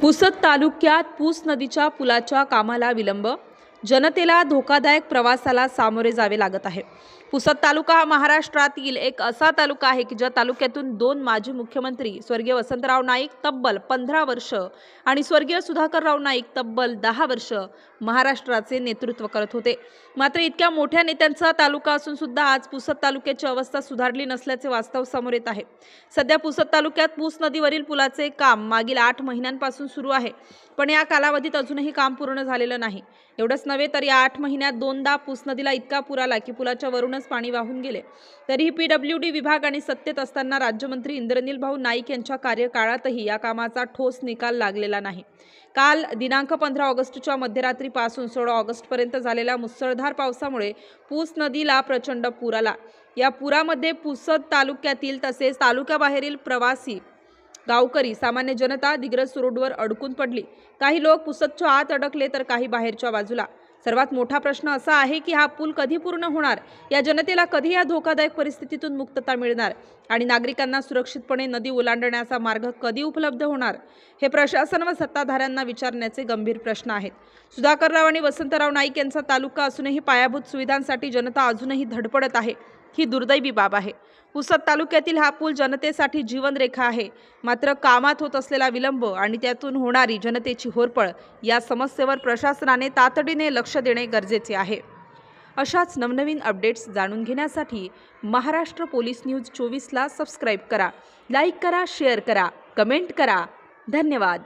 पुसद तालुक्यात पूस नदीच्या पुलाच्या कामाला विलंब जनतेला धोकादायक प्रवासाला सामोरे जावे लागत आहे. पुसद तालुका हा महाराष्ट्रातील एक असा तालुका आहे की ज्या तालुक्यातून दोन माजी मुख्यमंत्री स्वर्गीय वसंतराव नाईक तब्बल पंधरा वर्ष आणि स्वर्गीय सुधाकरराव नाईक तब्बल दहा वर्ष महाराष्ट्राचे नेतृत्व करत होते. मात्र इतक्या मोठ्या नेत्यांचा तालुका असून सुद्धा आज पुसद तालुक्याची अवस्था सुधारली नसल्याचे वास्तव समोर येत आहे. सध्या पुसद तालुक्यात पूस नदीवरील पुलाचे काम मागील आठ महिन्यांपासून सुरू आहे. पण या कालावधीत अजूनही काम पूर्ण झालेलं नाही. एवढंच नव्हे तर या आठ महिन्यात दोनदा पूस नदीला इतका पूर आला की पुलाच्या वरूनच पाणी वाहून गेले. तरीही पी डब्ल्यू डी विभाग आणि सत्तेत असताना राज्यमंत्री इंद्रनील भाऊ नाईक यांच्या कार्यकाळातही या कामाचा ठोस निकाल लागलेला नाही. काल दिनांक पंधरा ऑगस्टच्या मध्यरात्रीपासून सोळा ऑगस्टपर्यंत झालेल्या मुसळधार पावसामुळे पूस नदीला प्रचंड पूर आला. या पुरामध्ये पुसद तालुक्यातील तसेच तालुक्याबाहेरील प्रवासी गावकरी सामान्य जनता दिग्रज रोडवर अडकून पडली. काही लोक पुसदच्या आत अडकले तर काही बाहेरच्या बाजूला. सर्वात मोठा प्रश्न असा आहे की हा पूल कधी पूर्ण होणार? या जनतेला कधी या धोकादायक परिस्थितीतून मुक्तता मिळणार? आणि नागरिकांना सुरक्षितपणे नदी ओलांडण्याचा मार्ग कधी उपलब्ध होणार? हे प्रशासन व सत्ताधाऱ्यांना विचारण्याचे गंभीर प्रश्न आहेत. सुधाकरराव आणि वसंतराव नाईक यांचा तालुका असूनही पायाभूत सुविधांसाठी जनता अजूनही धडपडत आहे. ही दुर्दैवी बाब आहे. पुसद तालुक्यातील हा पूल जनतेसाठी जीवनरेखा आहे. मात्र कामात होत असलेला विलंब आणि त्यातून होणारी जनतेची होरपळ या समस्येवर प्रशासनाने तातडीने लक्ष देणे गरजेचे आहे. अशाच नवनवीन अपडेट्स जाणून घेण्यासाठी महाराष्ट्र पोलीस न्यूज चोवीसला सबस्क्राईब करा लाईक करा शेअर करा कमेंट करा. धन्यवाद.